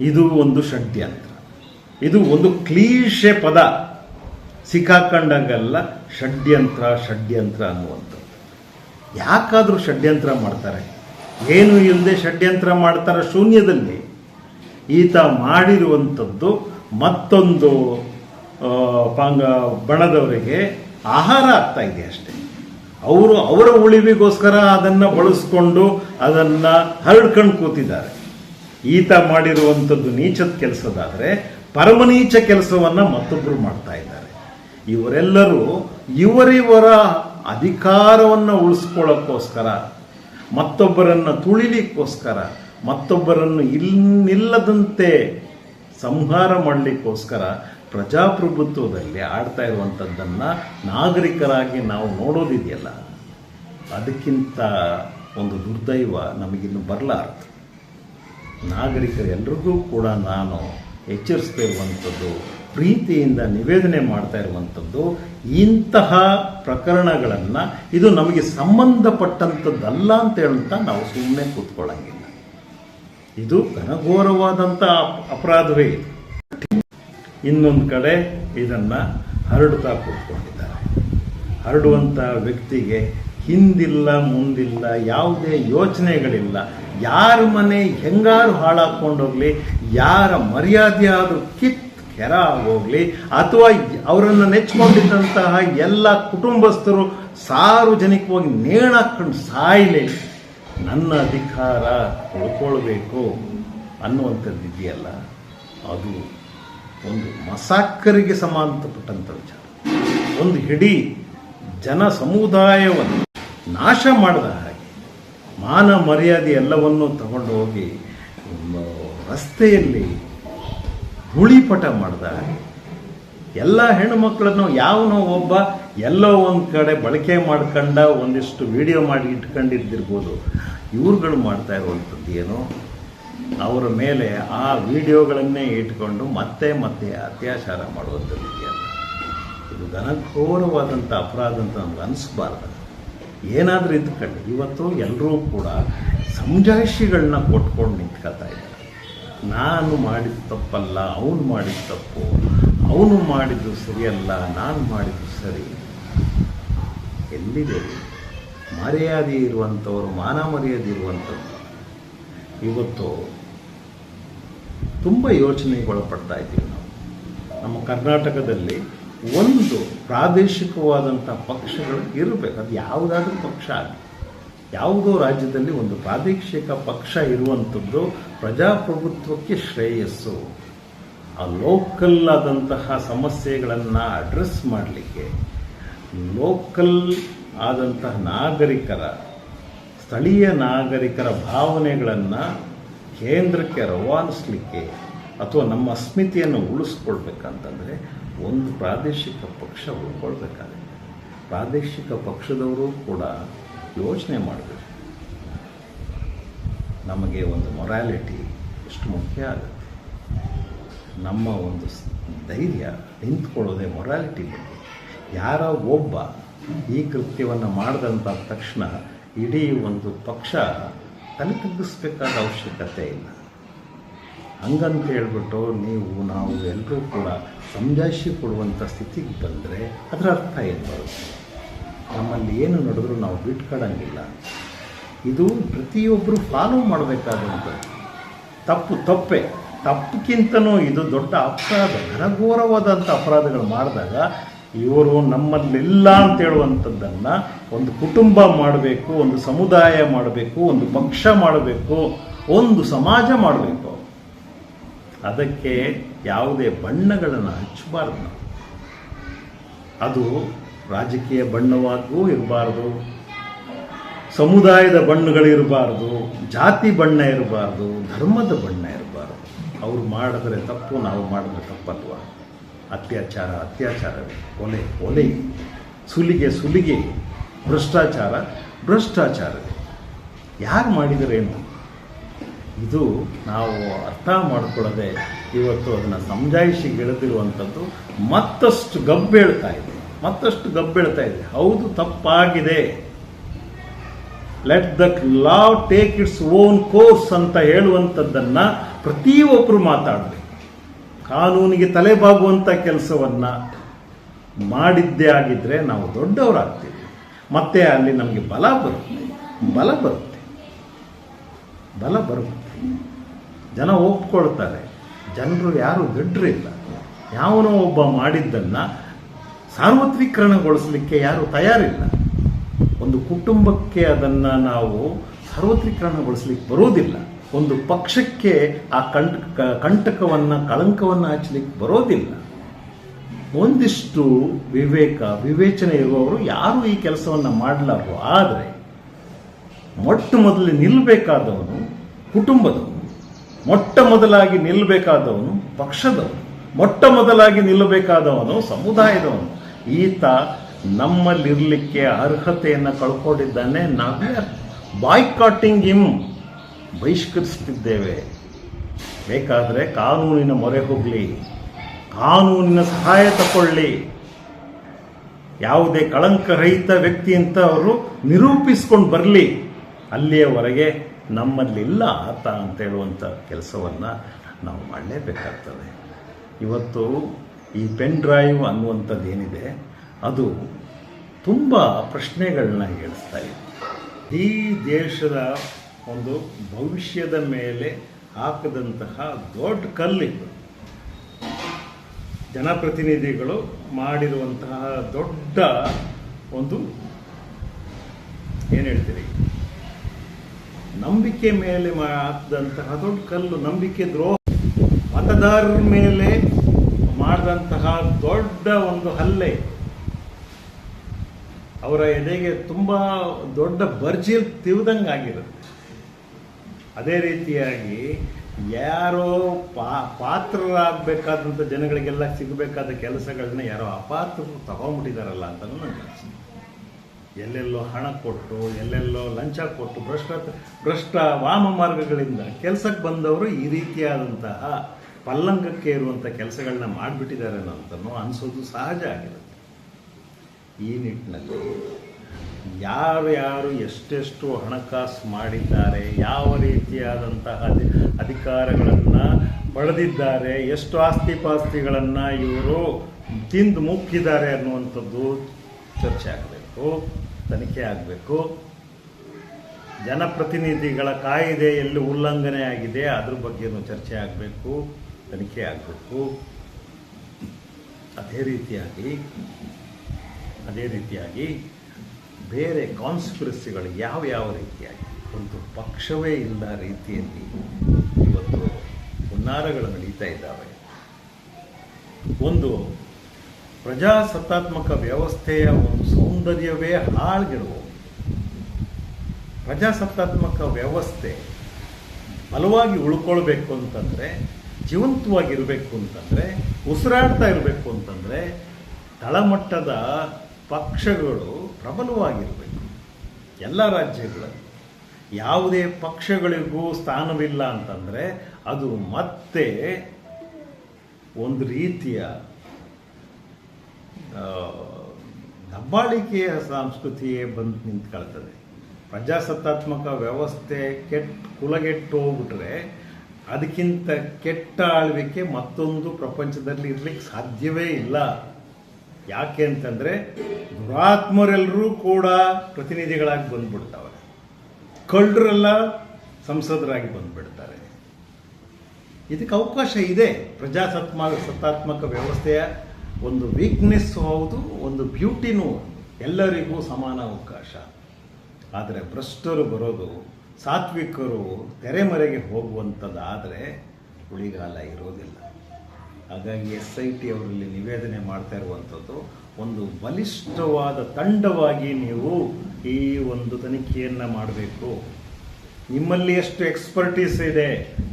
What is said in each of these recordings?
ಇದು ಒಂದು ಷಡ್ಯಂತ್ರ. ಇದು ಒಂದು ಕ್ಲೀಶೆ ಪದ ಸಿಕ್ಕಾಕೊಂಡಾಗೆಲ್ಲ, ಷಡ್ಯಂತ್ರ ಷಡ್ಯಂತ್ರ ಅನ್ನುವಂಥದ್ದು. ಯಾಕಾದರೂ ಷಡ್ಯಂತ್ರ ಮಾಡ್ತಾರೆ? ಏನು ಇಲ್ಲದೆ ಷಡ್ಯಂತ್ರ ಮಾಡ್ತಾರೆ ಶೂನ್ಯದಲ್ಲಿ. ಈತ ಮಾಡಿರುವಂಥದ್ದು ಮತ್ತೊಂದು ಪಾಂಗ, ಬಣದವರಿಗೆ ಆಹಾರ ಆಗ್ತಾ ಇದೆ ಅಷ್ಟೇ. ಅವರು ಅವರ ಉಳಿವಿಗೋಸ್ಕರ ಅದನ್ನು ಬಳಸ್ಕೊಂಡು ಅದನ್ನು ಹರಡ್ಕೊಂಡು ಕೂತಿದ್ದಾರೆ. ಈತ ಮಾಡಿರುವಂಥದ್ದು ನೀಚದ ಕೆಲಸದಾದರೆ ಪರಮನೀಚ ಕೆಲಸವನ್ನು ಮತ್ತೊಬ್ಬರು ಮಾಡ್ತಾ ಇದ್ದಾರೆ. ಇವರೆಲ್ಲರೂ ಇವರಿವರ ಅಧಿಕಾರವನ್ನು ಉಳಿಸ್ಕೊಳ್ಳೋಕ್ಕೋಸ್ಕರ, ಮತ್ತೊಬ್ಬರನ್ನು ತುಳಿಲಿಕ್ಕೋಸ್ಕರ, ಮತ್ತೊಬ್ಬರನ್ನು ಇನ್ನಿಲ್ಲದಂತೆ ಸಂಹಾರ ಮಾಡಲಿಕ್ಕೋಸ್ಕರ ಪ್ರಜಾಪ್ರಭುತ್ವದಲ್ಲಿ ಆಡ್ತಾ ಇರುವಂಥದ್ದನ್ನು ನಾಗರಿಕರಾಗಿ ನಾವು ನೋಡೋದಿದೆಯಲ್ಲ. ಅದಕ್ಕಿಂತ ಒಂದು ದುರ್ದೈವ ನಮಗಿನ್ನು ಬರಲಾರದು. ನಾಗರಿಕರೆಲ್ಲರಿಗೂ ಕೂಡ ನಾನು ಎಚ್ಚರಿಸ್ತಾ ಇರುವಂಥದ್ದು ಪ್ರೀತಿಯಿಂದ ನಿವೇದನೆ ಮಾಡ್ತಾ ಇರುವಂಥದ್ದು, ಇಂತಹ ಪ್ರಕರಣಗಳನ್ನು ಇದು ನಮಗೆ ಸಂಬಂಧಪಟ್ಟಂಥದ್ದಲ್ಲ ಅಂತ ಹೇಳ್ತಾ ನಾವು ಸುಮ್ಮನೆ ಕೂತ್ಕೊಳ್ಳಂಗಿಲ್ಲ. ಇದು ಘನಘೋರವಾದಂಥ ಅಪರಾಧವೇ ಇನ್ನೊಂದು ಕಡೆ ಇದನ್ನು ಹರಡುತ್ತಾ ಕೂತ್ಕೊಂಡಿದ್ದಾರೆ. ಹರಡುವಂಥ ವ್ಯಕ್ತಿಗೆ ಹಿಂದಿಲ್ಲ, ಮುಂದಿಲ್ಲ, ಯಾವುದೇ ಯೋಚನೆಗಳಿಲ್ಲ. ಯಾರ ಮನೆ ಹೆಂಗಾರು ಹಾಳಾಕೊಂಡೋಗ್ಲಿ ಯಾರ ಮರ್ಯಾದೆ ಆದರೂ ಕಿತ್ ಕೆರ ಆಗೋಗ್ಲಿ, ಅಥವಾ ಅವರನ್ನು ನೆಚ್ಕೊಂಡಿದ್ದಂತಹ ಎಲ್ಲ ಕುಟುಂಬಸ್ಥರು ಸಾರ್ವಜನಿಕವಾಗಿ ನೇಣಾಕೊಂಡು ಸಾಯಲಿ, ನನ್ನ ಅಧಿಕಾರ ಉಳ್ಕೊಳ್ಬೇಕು ಅನ್ನುವಂಥದ್ದು ಇದೆಯಲ್ಲ, ಅದು ಒಂದು ಮಸಾಕರಿಗೆ ಸಮಾನಪಟ್ಟಂಥ ವಿಚಾರ. ಒಂದು ಹಿಡೀ ಜನ ಸಮುದಾಯವನ್ನು ನಾಶ ಮಾಡಿದ ಮಾನ ಮರ್ಯಾದೆ ಎಲ್ಲವನ್ನೂ ತಗೊಂಡು ಹೋಗಿ ರಸ್ತೆಯಲ್ಲಿ ಧೂಳಿಪಟ ಮಾಡ್ದ ಎಲ್ಲ ಹೆಣ್ಣುಮಕ್ಕಳನ್ನು ಯಾವನೋ ಒಬ್ಬ ಎಲ್ಲೋ ಒಂದು ಕಡೆ ಬಳಕೆ ಮಾಡ್ಕೊಂಡ ಒಂದಿಷ್ಟು ವಿಡಿಯೋ ಮಾಡಿ ಇಟ್ಕೊಂಡಿದ್ದಿರ್ಬೋದು. ಇವ್ರುಗಳು ಮಾಡ್ತಾ ಇರುವಂಥದ್ದು ಏನೋ? ಅವರ ಮೇಲೆ ಆ ವಿಡಿಯೋಗಳನ್ನೇ ಇಟ್ಕೊಂಡು ಮತ್ತೆ ಮತ್ತೆ ಅತ್ಯಾಚಾರ ಮಾಡುವಂಥದ್ದು ಇದೆಯಲ್ಲ. ಇದು ಘನಘೋರವಾದಂಥ ಅಪರಾಧ ಅಂತ ನಮ್ಗೆ ಅನಿಸ್ಬಾರ್ದು. ಏನಾದರೂ ಇದ್ಕೊಂಡು ಇವತ್ತು ಎಲ್ಲರೂ ಕೂಡ ಸಮಜಾಯಿಷಿಗಳನ್ನ ಕೊಟ್ಕೊಂಡು ನಿಂತ್ಕೊಳ್ತಾ ಇದ್ದಾರೆ. ನಾನು ಮಾಡಿದ ತಪ್ಪಲ್ಲ, ಅವನು ಮಾಡಿದ ತಪ್ಪು, ಅವನು ಮಾಡಿದ್ದು ಸರಿಯಲ್ಲ, ನಾನು ಮಾಡಿದ್ದು ಸರಿ. ಎಲ್ಲಿದೆ? ಮರ್ಯಾದೆ ಇರುವಂಥವ್ರು, ಮಾನ ಮರ್ಯಾದೆ ಇರುವಂಥವ್ರು. ಇವತ್ತು ತುಂಬ ಯೋಚನೆಗೊಳಪಡ್ತಾ ಇದ್ದೀವಿ ನಾವು. ನಮ್ಮ ಕರ್ನಾಟಕದಲ್ಲಿ ಒಂದು ಪ್ರಾದೇಶಿಕವಾದಂಥ ಪಕ್ಷಗಳು ಇರಬೇಕು. ಅದು ಯಾವುದಾದ್ರೂ ಪಕ್ಷ ಆಗಲಿ. ಯಾವುದೋ ರಾಜ್ಯದಲ್ಲಿ ಒಂದು ಪ್ರಾದೇಶಿಕ ಪಕ್ಷ ಇರುವಂಥದ್ದು ಪ್ರಜಾಪ್ರಭುತ್ವಕ್ಕೆ ಶ್ರೇಯಸ್ಸು. ಆ ಲೋಕಲ್ ಆದಂತಹ ಸಮಸ್ಯೆಗಳನ್ನು ಅಡ್ರೆಸ್ ಮಾಡಲಿಕ್ಕೆ ಲೋಕಲ್ ಆದಂತಹ ನಾಗರಿಕರ, ಸ್ಥಳೀಯ ನಾಗರಿಕರ ಭಾವನೆಗಳನ್ನು ಕೇಂದ್ರಕ್ಕೆ ರವಾನಿಸಲಿಕ್ಕೆ ಅಥವಾ ನಮ್ಮ ಅಸ್ಮಿತೆಯನ್ನು ಉಳಿಸ್ಕೊಳ್ಬೇಕಂತಂದರೆ ಒಂದು ಪ್ರಾದೇಶಿಕ ಪಕ್ಷ ಉಳ್ಕೊಳ್ಬೇಕಾಗುತ್ತೆ ಪ್ರಾದೇಶಿಕ ಪಕ್ಷದವರು ಕೂಡ ಯೋಚನೆ ಮಾಡಬೇಕು. ನಮಗೆ ಒಂದು ಮೊರಾಲಿಟಿ ಎಷ್ಟು ಮುಖ್ಯ ಆಗುತ್ತೆ. ನಮ್ಮ ಒಂದು ಧೈರ್ಯ ನಿಂತ್ಕೊಳ್ಳೋದೇ ಮೊರಾಲಿಟಿ ಬಗ್ಗೆ. ಯಾರ ಒಬ್ಬ ಈ ಕೃತ್ಯವನ್ನು ಮಾಡಿದಂಥ ತಕ್ಷಣ ಇಡೀ ಒಂದು ಪಕ್ಷ ತಲೆ ತಗ್ಗಿಸ್ಬೇಕಾದ ಅವಶ್ಯಕತೆ ಇಲ್ಲ. ಹಂಗಂತ ಹೇಳ್ಬಿಟ್ಟು ನೀವು, ನಾವು ಎಲ್ಲರೂ ಕೂಡ ಸಮಜಾಯಿಷಿ ಕೊಡುವಂಥ ಸ್ಥಿತಿಗೆ ಬಂದರೆ ಅದರ ಅರ್ಥ ಏನು ಬರುತ್ತೆ? ನಮ್ಮಲ್ಲಿ ಏನು ನಡೆದರೂ ನಾವು ಬಿಟ್ಕೊಡಂಗಿಲ್ಲ. ಇದು ಪ್ರತಿಯೊಬ್ಬರು ಫಾಲೋ ಮಾಡಬೇಕಾದಂಥ ತಪ್ಪು ತಪ್ಪೆ. ತಪ್ಪಕ್ಕಿಂತನೂ ಇದು ದೊಡ್ಡ ಅಪರಾಧ, ಘನಘೋರವಾದಂಥ ಅಪರಾಧಗಳು ಮಾಡಿದಾಗ ಇವರು ನಮ್ಮಲ್ಲಿಲ್ಲ ಅಂತ ಹೇಳುವಂಥದ್ದನ್ನು ಒಂದು ಕುಟುಂಬ ಮಾಡಬೇಕು, ಒಂದು ಸಮುದಾಯ ಮಾಡಬೇಕು, ಒಂದು ಪಕ್ಷ ಮಾಡಬೇಕು, ಒಂದು ಸಮಾಜ ಮಾಡಬೇಕು. ಅದಕ್ಕೆ ಯಾವುದೇ ಬಣ್ಣಗಳನ್ನು ಹಚ್ಚಬಾರ್ದು ನಾವು. ಅದು ರಾಜಕೀಯ ಬಣ್ಣವಾಗೂ ಇರಬಾರ್ದು, ಸಮುದಾಯದ ಬಣ್ಣಗಳಿರಬಾರ್ದು, ಜಾತಿ ಬಣ್ಣ ಇರಬಾರ್ದು, ಧರ್ಮದ ಬಣ್ಣ ಇರಬಾರ್ದು. ಅವ್ರು ಮಾಡಿದ್ರೆ ತಪ್ಪು, ನಾವು ಮಾಡಿದ್ರೆ ತಪ್ಪಲ್ವ? ಅತ್ಯಾಚಾರ, ಅತ್ಯಾಚಾರವೇ. ಕೊಲೆ ಕೊಲೆ ಸುಲಿಗೆ ಸುಲಿಗೆ. ಭ್ರಷ್ಟಾಚಾರ, ಭ್ರಷ್ಟಾಚಾರವೇ. ಯಾರು ಮಾಡಿದರೇನು ಇದು ನಾವು ಅರ್ಥ ಮಾಡಿಕೊಳ್ಳದೆ ಇವತ್ತು ಅದನ್ನು ಸಮಜಾಯಿಸಿ ಗೆಳೆದಿರುವಂಥದ್ದು ಮತ್ತಷ್ಟು ಗಬ್ಬೆಳ್ತಾ ಇದೆ. ಮತ್ತಷ್ಟು ಗಬ್ಬೇಳ್ತಾ ಇದೆ. ಹೌದು, ತಪ್ಪಾಗಿದೆ. Let the law take its own course ಅಂತ ಹೇಳುವಂಥದ್ದನ್ನು ಪ್ರತಿಯೊಬ್ಬರು ಮಾತಾಡಬೇಕು. ಕಾನೂನಿಗೆ ತಲೆಬಾಗುವಂಥ ಕೆಲಸವನ್ನು ಮಾಡಿದ್ದೇ ಆಗಿದ್ದರೆ ನಾವು ದೊಡ್ಡವರಾಗ್ತೀವಿ. ಮತ್ತೆ ಅಲ್ಲಿ ನಮಗೆ ಬಲ ಬರುತ್ತೆ. ಬಲ ಬರುತ್ತೆ. ಬಲ ಬರುತ್ತೆ ಜನ ಒಪ್ಕೊಳ್ತಾರೆ. ಜನರು ಯಾರು ದಡ್ಡರಿಲ್ಲ ಯಾವನೋ ಒಬ್ಬ ಮಾಡಿದ್ದನ್ನು ಸಾರ್ವತ್ರೀಕರಣಗೊಳಿಸಲಿಕ್ಕೆ ಯಾರು ತಯಾರಿಲ್ಲ. ಒಂದು ಕುಟುಂಬಕ್ಕೆ ಅದನ್ನು ನಾವು ಸಾರ್ವತ್ರೀಕರಣಗೊಳಿಸ್ಲಿಕ್ಕೆ ಬರೋದಿಲ್ಲ. ಒಂದು ಪಕ್ಷಕ್ಕೆ ಆ ಕಂಟಕ ಕಂಟಕವನ್ನು, ಕಳಂಕವನ್ನು ಹಚ್ಚಲಿಕ್ಕೆ ಬರೋದಿಲ್ಲ. ಒಂದಿಷ್ಟು ವಿವೇಕ, ವಿವೇಚನೆ ಇರುವವರು ಯಾರು ಈ ಕೆಲಸವನ್ನು ಮಾಡಲಾರೋ ಆದರೆ ಮೊಟ್ಟ ಮೊದಲು ನಿಲ್ಲಬೇಕಾದವನು ಕುಟುಂಬದವನು, ಮೊಟ್ಟ ಮೊದಲಾಗಿ ನಿಲ್ಲಬೇಕಾದವನು ಪಕ್ಷದವನು, ಮೊಟ್ಟ ಮೊದಲಾಗಿ ನಿಲ್ಲಬೇಕಾದವನು ಸಮುದಾಯದವನು. ಈತ ನಮ್ಮಲ್ಲಿರಲಿಕ್ಕೆ ಅರ್ಹತೆಯನ್ನು ಕಳ್ಕೊಂಡಿದ್ದಾನೆ ನಾವೇ ಬಾಯ್ಕಾಟಿಂಗ್ ಇಮ್ ಬಹಿಷ್ಕರಿಸ್ತಿದ್ದೇವೆ. ಬೇಕಾದರೆ ಕಾನೂನಿನ ಮೊರೆ ಹೋಗಲಿ, ಕಾನೂನಿನ ಸಹಾಯ ತಗೊಳ್ಳಿ ಯಾವುದೇ ಕಳಂಕರಹಿತ ವ್ಯಕ್ತಿ ಅಂತ ಅವರು ನಿರೂಪಿಸ್ಕೊಂಡು ಬರಲಿ, ಅಲ್ಲಿಯವರೆಗೆ ನಮ್ಮಲ್ಲಿಲ್ಲ ಆತ ಅಂತ ಹೇಳುವಂಥ ಕೆಲಸವನ್ನು ನಾವು ಮಾಡಲೇಬೇಕಾಗ್ತದೆ. ಇವತ್ತು ಈ ಪೆನ್ ಡ್ರೈವ್ ಅನ್ನುವಂಥದ್ದು ಏನಿದೆ ಅದು ತುಂಬ ಪ್ರಶ್ನೆಗಳನ್ನ ಹೇಳಿಸ್ತಾ ಇದೆ. ಈ ದೇಶದ ಒಂದು ಭವಿಷ್ಯದ ಮೇಲೆ ಹಾಕದಂತಹ ದೊಡ್ಡ ಕಲ್ಲಿದ್ದು ಜನಪ್ರತಿನಿಧಿಗಳು ಮಾಡಿರುವಂತಹ ದೊಡ್ಡ ಒಂದು, ಏನು ಹೇಳ್ತೀರಿ? ನಂಬಿಕೆ ಮೇಲೆ ಮಾಡಿದಂತಹ ದೊಡ್ಡ ಕಲ್ಲು, ನಂಬಿಕೆ ದ್ರೋಹ, ಮತದಾರರ ಮೇಲೆ ಮಾಡಿದಂತಹ ದೊಡ್ಡ ಒಂದು ಹಲ್ಲೆ. ಅವರ ಎದೆಗೆ ತುಂಬ ದೊಡ್ಡ ಬರ್ಜಿಲ್ ತಿವ್ದಂಗೆ ಆಗಿರುತ್ತೆ ಅದೇ ರೀತಿಯಾಗಿ ಯಾರೋ ಪಾ, ಪಾತ್ರರಾಗಬೇಕಾದಂಥ ಜನಗಳಿಗೆಲ್ಲ ಸಿಗಬೇಕಾದ ಕೆಲಸಗಳನ್ನ ಯಾರೋ ಅಪಾತ್ರರು ತಗೊಂಡ್ಬಿಟ್ಟಿದಾರಲ್ಲ ಅಂತ ನನಗೆ ಅನ್ಸುತ್ತೆ ಎಲ್ಲೆಲ್ಲೋ ಹಣ ಕೊಟ್ಟು, ಎಲ್ಲೆಲ್ಲೋ ಲಂಚ ಕೊಟ್ಟು, ಭ್ರಷ್ಟ ಭ್ರಷ್ಟ ವಾಮ ಮಾರ್ಗಗಳಿಂದ ಕೆಲಸಕ್ಕೆ ಬಂದವರು ಈ ರೀತಿಯಾದಂತಹ ಪಲ್ಲಂಗಕ್ಕೆ ಇರುವಂಥ ಕೆಲಸಗಳನ್ನ ಮಾಡಿಬಿಟ್ಟಿದ್ದಾರೆ ಅಂತನೂ ಅನಿಸೋದು ಸಹಜ ಆಗಿರುತ್ತೆ. ಈ ನಿಟ್ಟಿನಲ್ಲಿ ಯಾರು ಯಾರು ಎಷ್ಟೆಷ್ಟು ಹಣಕಾಸು ಮಾಡಿದ್ದಾರೆ, ಯಾವ ರೀತಿಯಾದಂತಹ ಅಧಿ, ಅಧಿಕಾರಗಳನ್ನು ಪಡೆದಿದ್ದಾರೆ, ಎಷ್ಟು ಆಸ್ತಿ ಪಾಸ್ತಿಗಳನ್ನು ಇವರು ತಿಂದು ಮುಕ್ಕಿದ್ದಾರೆ ಅನ್ನುವಂಥದ್ದು ಚರ್ಚೆ ಆಗಬೇಕು. ತನಿಖೆ ಆಗಬೇಕು. ಜನಪ್ರತಿನಿಧಿಗಳ ಕಾಯಿದೆ ಎಲ್ಲಿ ಉಲ್ಲಂಘನೆ ಆಗಿದೆ ಅದ್ರ ಬಗ್ಗೆನೂ ಚರ್ಚೆ ಆಗಬೇಕು, ತನಿಖೆ ಆಗಬೇಕು. ಅದೇ ರೀತಿಯಾಗಿ ಅದೇ ರೀತಿಯಾಗಿ ಬೇರೆ ಕಾನ್ಸ್ಪಿರಸಿಗಳು ಯಾವ ಯಾವ ರೀತಿಯಾಗಿ? ಒಂದು ಪಕ್ಷವೇ ಇಲ್ಲ ರೀತಿಯಲ್ಲಿ ಇವತ್ತು ಹುನ್ನಾರಗಳು ನಡೀತಾ ಇದ್ದಾವೆ. ಒಂದು ಪ್ರಜಾಸತ್ತಾತ್ಮಕ ವ್ಯವಸ್ಥೆಯ ಒಂದು ಸೌಂದರ್ಯವೇ ಹಾಳ್ಗೆಡುವ ಪ್ರಜಾಸತ್ತಾತ್ಮಕ ವ್ಯವಸ್ಥೆ ಬಲವಾಗಿ ಉಳ್ಕೊಳ್ಬೇಕು ಅಂತಂದರೆ, ಜೀವಂತವಾಗಿರಬೇಕು ಅಂತಂದರೆ, ಉಸಿರಾಡ್ತಾ ಇರಬೇಕು ಅಂತಂದರೆ, ತಳಮಟ್ಟದ ಪಕ್ಷಗಳು ಪ್ರಬಲವಾಗಿರಬೇಕು. ಎಲ್ಲ ರಾಜ್ಯಗಳಲ್ಲಿ ಯಾವುದೇ ಪಕ್ಷಗಳಿಗೂ ಸ್ಥಾನವಿಲ್ಲ ಅಂತಂದರೆ, ಅದು ಮತ್ತೆ ಒಂದು ರೀತಿಯ ದಬ್ಬಾಳಿಕೆಯ ಸಂಸ್ಕೃತಿಯೇ ಬಂದು ನಿಂತ್ಕೊಳ್ತದೆ. ಪ್ರಜಾಸತ್ತಾತ್ಮಕ ವ್ಯವಸ್ಥೆ ಕೆಟ್ಟ ಕುಲಗೆಟ್ಟು ಹೋಗ್ಬಿಟ್ರೆ ಅದಕ್ಕಿಂತ ಕೆಟ್ಟ ಆಳ್ವಿಕೆ ಮತ್ತೊಂದು ಪ್ರಪಂಚದಲ್ಲಿ ಇರಲಿಕ್ಕೆ ಸಾಧ್ಯವೇ ಇಲ್ಲ. ಯಾಕೆ ಅಂತಂದರೆ ದುರಾತ್ಮರೆಲ್ಲರೂ ಕೂಡ ಪ್ರತಿನಿಧಿಗಳಾಗಿ ಬಂದ್ಬಿಡ್ತಾವೆ ಕಳ್ಳರೆಲ್ಲ ಸಂಸದರಾಗಿ ಬಂದ್ಬಿಡ್ತಾರೆ. ಇದಕ್ಕೆ ಅವಕಾಶ ಇದೆ. ಪ್ರಜಾಸತ್ಮ ಸತ್ತಾತ್ಮಕ ವ್ಯವಸ್ಥೆಯ ಒಂದು ವೀಕ್ನೆಸ್ ಹೌದು, ಒಂದು ಬ್ಯೂಟಿನೂ ಎಲ್ಲರಿಗೂ ಸಮಾನ ಅವಕಾಶ. ಆದರೆ ಭ್ರಷ್ಟರು ಬರೋದು, ಸಾತ್ವಿಕರು ತೆರೆಮರೆಗೆ ಹೋಗುವಂಥದ್ದಾದರೆ ಉಳಿಗಾಲ ಇರೋದಿಲ್ಲ. ಹಾಗಾಗಿ ಎಸ್ ಐ ಟಿ ಅವರಲ್ಲಿ ನಿವೇದನೆ ಮಾಡ್ತಾ ಇರುವಂಥದ್ದು ಒಂದು ಬಲಿಷ್ಠವಾದ ತಂಡವಾಗಿ ನೀವು ಈ ಒಂದು ತನಿಖೆಯನ್ನು ಮಾಡಬೇಕು. ನಿಮ್ಮಲ್ಲಿ ಎಷ್ಟು ಎಕ್ಸ್ಪರ್ಟೀಸ್ ಇದೆ,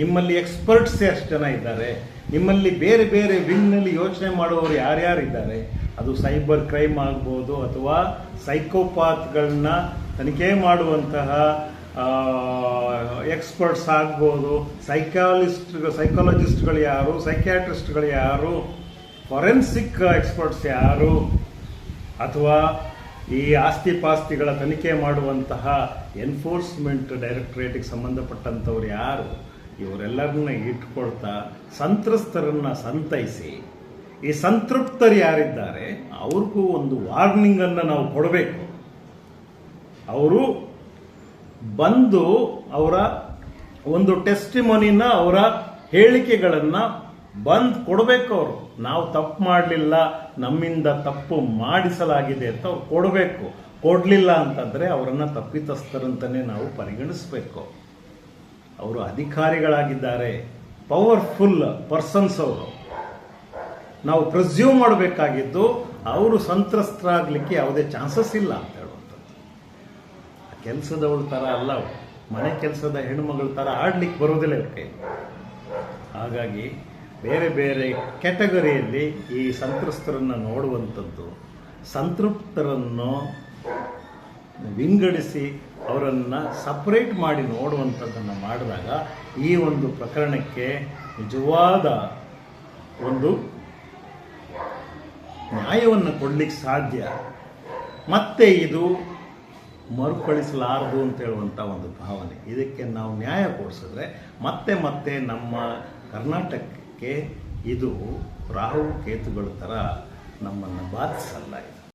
ನಿಮ್ಮಲ್ಲಿ ಎಕ್ಸ್ಪರ್ಟ್ಸ್ ಎಷ್ಟು ಜನ ಇದ್ದಾರೆ ನಿಮ್ಮಲ್ಲಿ ಬೇರೆ ಬೇರೆ ವಿಂಗ್ನಲ್ಲಿ ಯೋಚನೆ ಮಾಡುವವರು ಯಾರ್ಯಾರಿದ್ದಾರೆ? ಅದು ಸೈಬರ್ ಕ್ರೈಮ್ ಆಗ್ಬೋದು ಅಥವಾ ಸೈಕೋಪಾತ್ಗಳನ್ನ ತನಿಖೆ ಮಾಡುವಂತಹ ಎಕ್ಸ್ಪರ್ಟ್ಸ್ ಆಗ್ಬೋದು, ಸೈಕಾಲಿಸ್ಟ್, ಸೈಕಾಲಜಿಸ್ಟ್ಗಳು ಯಾರು, ಸೈಕ್ಯಾಟ್ರಿಸ್ಟ್ಗಳು ಯಾರು, ಫೊರೆನ್ಸಿಕ್ ಎಕ್ಸ್ಪರ್ಟ್ಸ್ ಯಾರು, ಅಥವಾ ಈ ಆಸ್ತಿ ಪಾಸ್ತಿಗಳ ತನಿಖೆ ಮಾಡುವಂತಹ ಎನ್ಫೋರ್ಸ್ಮೆಂಟ್ ಡೈರೆಕ್ಟರೇಟಿಗೆ ಸಂಬಂಧಪಟ್ಟಂಥವ್ರು ಯಾರು? ಇವರೆಲ್ಲರನ್ನ ಇಟ್ಕೊಳ್ತಾ ಸಂತ್ರಸ್ತರನ್ನ ಸಂತೈಸಿ, ಈ ಸಂತೃಪ್ತರು ಯಾರಿದ್ದಾರೆ, ಅವ್ರಿಗೂ ಒಂದು ವಾರ್ನಿಂಗನ್ನು ನಾವು ಕೊಡಬೇಕು. ಅವರು ಬಂದು ಅವರ ಒಂದು ಟೆಸ್ಟಿಮೊನಿನ ಅವರ ಹೇಳಿಕೆಗಳನ್ನು ಬಂದು ಕೊಡಬೇಕು ಅವರು. ನಾವು ತಪ್ಪು ಮಾಡಲಿಲ್ಲ, ನಮ್ಮಿಂದ ತಪ್ಪು ಮಾಡಿಸಲಾಗಿದೆ ಅಂತ ಅವ್ರು ಕೊಡಬೇಕು. ಕೊಡಲಿಲ್ಲ ಅಂತಂದರೆ ಅವರನ್ನು ತಪ್ಪಿತಸ್ಥರಂತಲೇ ನಾವು ಪರಿಗಣಿಸಬೇಕು. ಅವರು ಅಧಿಕಾರಿಗಳಾಗಿದ್ದಾರೆ. ಪವರ್ಫುಲ್ ಪರ್ಸನ್ಸ್ ಅವರು. ನಾವು ಪ್ರೆಸ್ಯೂಮ್ ಮಾಡಬೇಕಾಗಿದ್ದು ಅವರು ಸಂತ್ರಸ್ತರಾಗಲಿಕ್ಕೆ ಯಾವುದೇ ಚಾನ್ಸಸ್ ಇಲ್ಲ ಅಂತ ಹೇಳುವಂಥದ್ದು. ಕೆಲಸದವಳ ಥರ ಅಲ್ಲ ಮನೆ ಕೆಲಸದ ಹೆಣ್ಮಗಳ ಥರ ಆಡ್ಲಿಕ್ಕೆ ಬರೋದಿಲ್ಲ ಹಾಗಾಗಿ ಬೇರೆ ಬೇರೆ ಕ್ಯಾಟಗರಿಯಲ್ಲಿ ಈ ಸಂತ್ರಸ್ತರನ್ನು ನೋಡುವಂಥದ್ದು, ಸಂತೃಪ್ತರನ್ನು ವಿಂಗಡಿಸಿ ಅವರನ್ನು ಸಪ್ರೇಟ್ ಮಾಡಿ ನೋಡುವಂಥದ್ದನ್ನು ಮಾಡಿದಾಗ ಈ ಒಂದು ಪ್ರಕರಣಕ್ಕೆ ನಿಜವಾದ ಒಂದು ನ್ಯಾಯವನ್ನು ಕೊಡಲಿಕ್ಕೆ ಸಾಧ್ಯ. ಮತ್ತೆ ಇದು ಮರುಕಳಿಸಲಾರದು ಅಂತ ಹೇಳುವಂಥ ಒಂದು ಭಾವನೆ. ಇದಕ್ಕೆ ನಾವು ನ್ಯಾಯ ಕೊಡಿಸಿದ್ರೆ ಮತ್ತೆ ಮತ್ತೆ ನಮ್ಮ ಕರ್ನಾಟಕಕ್ಕೆ ಇದು ರಾಹು ಕೇತುಗಳ ಥರ ನಮ್ಮನ್ನು ಬಾಧಿಸಲ್ಲ